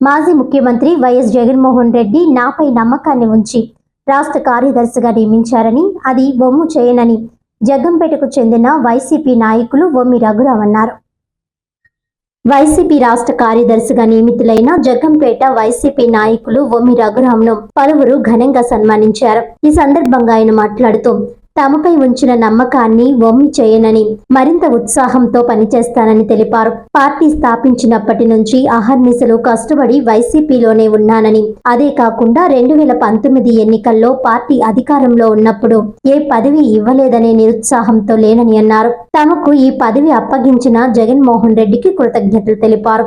మాజీ ముఖ్యమంత్రి వైఎస్ జగన్మోహన్ రెడ్డి నాపై నమ్మకాన్ని ఉంచి రాష్ట్ర కార్యదర్శిగా నియమించారని అది బొమ్ము చేయనని జగ్గంపేటకు చెందిన వైసీపీ నాయకులు బొమ్మి రఘురావు అన్నారు. వైసీపీ రాష్ట్ర కార్యదర్శిగా నియమితులైన జగ్గంపేట వైసీపీ నాయకులు ఒమ్మి రఘురాంను పలువురు ఘనంగా సన్మానించారు. ఈ సందర్భంగా ఆయన మాట్లాడుతూ తమపై ఉంచిన నమ్మకాన్ని ఒమ్మి చేయనని మరింత ఉత్సాహంతో పనిచేస్తానని తెలిపారు. పార్టీ స్థాపించినప్పటి నుంచి అహర్నిశలు కష్టపడి వైసీపీలోనే ఉన్నానని. అదే కాకుండా రెండు వేల పంతొమ్మిది ఎన్నికల్లో పార్టీ అధికారంలో ఉన్నప్పుడు ఏ పదవి ఇవ్వలేదనే నిరుత్సాహంతో లేనని అన్నారు. తమకు ఈ పదవి అప్పగించిన జగన్మోహన్ రెడ్డికి కృతజ్ఞతలు తెలిపారు.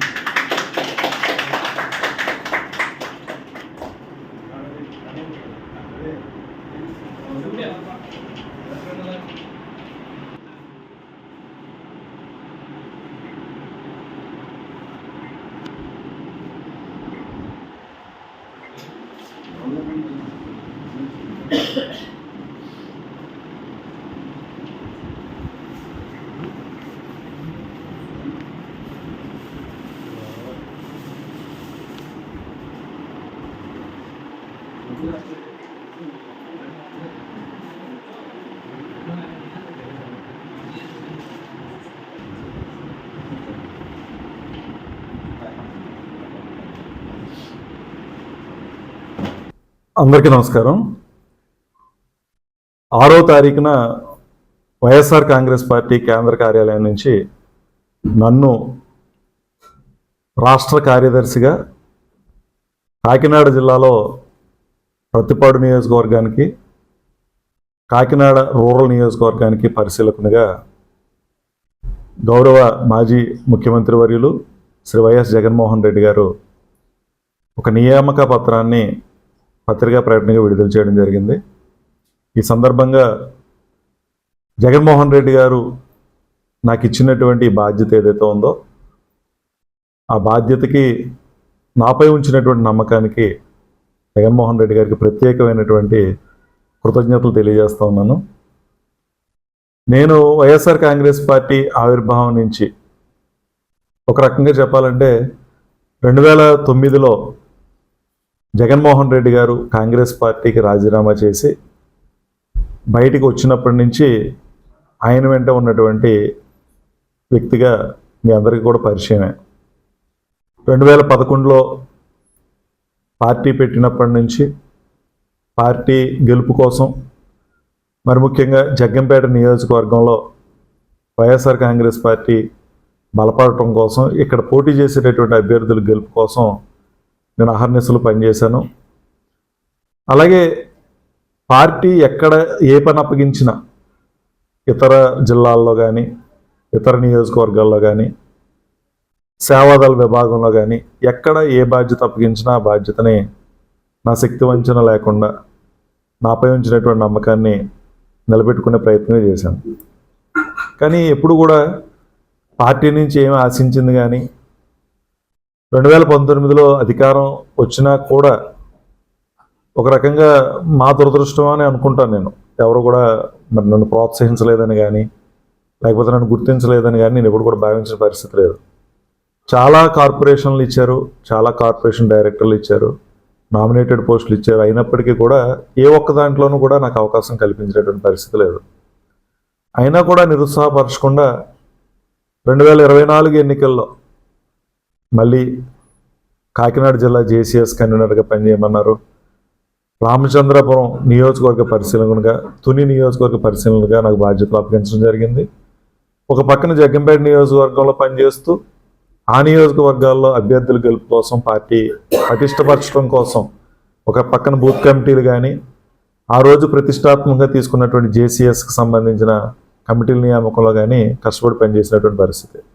అందరికీ నమస్కారం. ఆరో తారీఖున వైఎస్ఆర్ కాంగ్రెస్ పార్టీ కేంద్ర కార్యాలయం నుంచి నన్ను రాష్ట్ర కార్యదర్శిగా కాకినాడ జిల్లాలో ప్రతిపాడు నియోజకవర్గానికి కాకినాడ రూరల్ నియోజకవర్గానికి పరిశీలకునిగా గౌరవ మాజీ ముఖ్యమంత్రి వర్యులు శ్రీ వైఎస్ జగన్మోహన్ రెడ్డి గారు ఒక నియామక పత్రాన్ని పత్రికా ప్రకటనగా విడుదల చేయడం జరిగింది. ఈ సందర్భంగా జగన్మోహన్ రెడ్డి గారు నాకు ఇచ్చినటువంటి బాధ్యత ఏదైతే ఉందో ఆ బాధ్యతకి నాపై ఉంచినటువంటి నమ్మకానికి జగన్మోహన్ రెడ్డి గారికి ప్రత్యేకమైనటువంటి కృతజ్ఞతలు తెలియజేస్తా ఉన్నాను. నేను వైఎస్ఆర్ కాంగ్రెస్ పార్టీ ఆవిర్భావం నుంచి ఒక రకంగా చెప్పాలంటే రెండు వేల తొమ్మిదిలో జగన్మోహన్ రెడ్డి గారు కాంగ్రెస్ పార్టీకి రాజీనామా చేసి బయటికి వచ్చినప్పటి నుంచి ఆయన వెంట ఉన్నటువంటి వ్యక్తిగా మీ అందరికీ కూడా పరిచయమే. రెండు వేల పదకొండులో పార్టీ పెట్టినప్పటి నుంచి పార్టీ గెలుపు కోసం మరి ముఖ్యంగా జగ్గంపేట నియోజకవర్గంలో వైఎస్ఆర్ కాంగ్రెస్ పార్టీ బలపడటం కోసం ఇక్కడ పోటీ చేసేటటువంటి అభ్యర్థుల గెలుపు కోసం నేను అహర్నిశలు పనిచేశాను. అలాగే పార్టీ ఎక్కడ ఏ పని అప్పగించినా ఇతర జిల్లాల్లో కానీ ఇతర నియోజకవర్గాల్లో కానీ సేవాదళ విభాగంలో కానీ ఎక్కడ ఏ బాధ్యత అప్పగించినా ఆ బాధ్యతని నా శక్తి వంచన లేకుండా నాపై ఉంచినటువంటి నమ్మకాన్ని నిలబెట్టుకునే ప్రయత్నం చేశాను. కానీ ఎప్పుడు కూడా పార్టీ నుంచి ఏమి ఆశించింది కానీ రెండు వేల పంతొమ్మిదిలో అధికారం వచ్చినా కూడా ఒక రకంగా మా దురదృష్టం అని అనుకుంటాను నేను. ఎవరు కూడా మరి నన్ను ప్రోత్సహించలేదని కానీ లేకపోతే నన్ను గుర్తించలేదని కానీ నేను ఎప్పుడు కూడా భావించిన పరిస్థితి లేదు. చాలా కార్పొరేషన్లు ఇచ్చారు చాలా కార్పొరేషన్ డైరెక్టర్లు ఇచ్చారు నామినేటెడ్ పోస్టులు ఇచ్చారు. అయినప్పటికీ కూడా ఏ ఒక్క దాంట్లోనూ కూడా నాకు అవకాశం కల్పించేటువంటి పరిస్థితి లేదు. అయినా కూడా నిరుత్సాహపరచకుండా రెండు వేల ఇరవై నాలుగు ఎన్నికల్లో మళ్ళీ కాకినాడ జిల్లా జేసీఎస్ కన్వీనర్గా పనిచేయమన్నారు. రామచంద్రపురం నియోజకవర్గ పరిశీలనగా తుని నియోజకవర్గ పరిశీలనగా నాకు బాధ్యతలు అప్పగించడం జరిగింది. ఒక పక్కన జగ్గంపేట నియోజకవర్గంలో పనిచేస్తూ ఆ నియోజకవర్గాల్లో అభ్యర్థుల గెలుపు కోసం పార్టీ పటిష్టపరచడం కోసం ఒక పక్కన బూత్ కమిటీలు కానీ ఆ రోజు ప్రతిష్టాత్మకంగా తీసుకున్నటువంటి జేసీఎస్కి సంబంధించిన కమిటీల నియామకంలో కానీ కష్టపడి పనిచేసినటువంటి పరిస్థితి.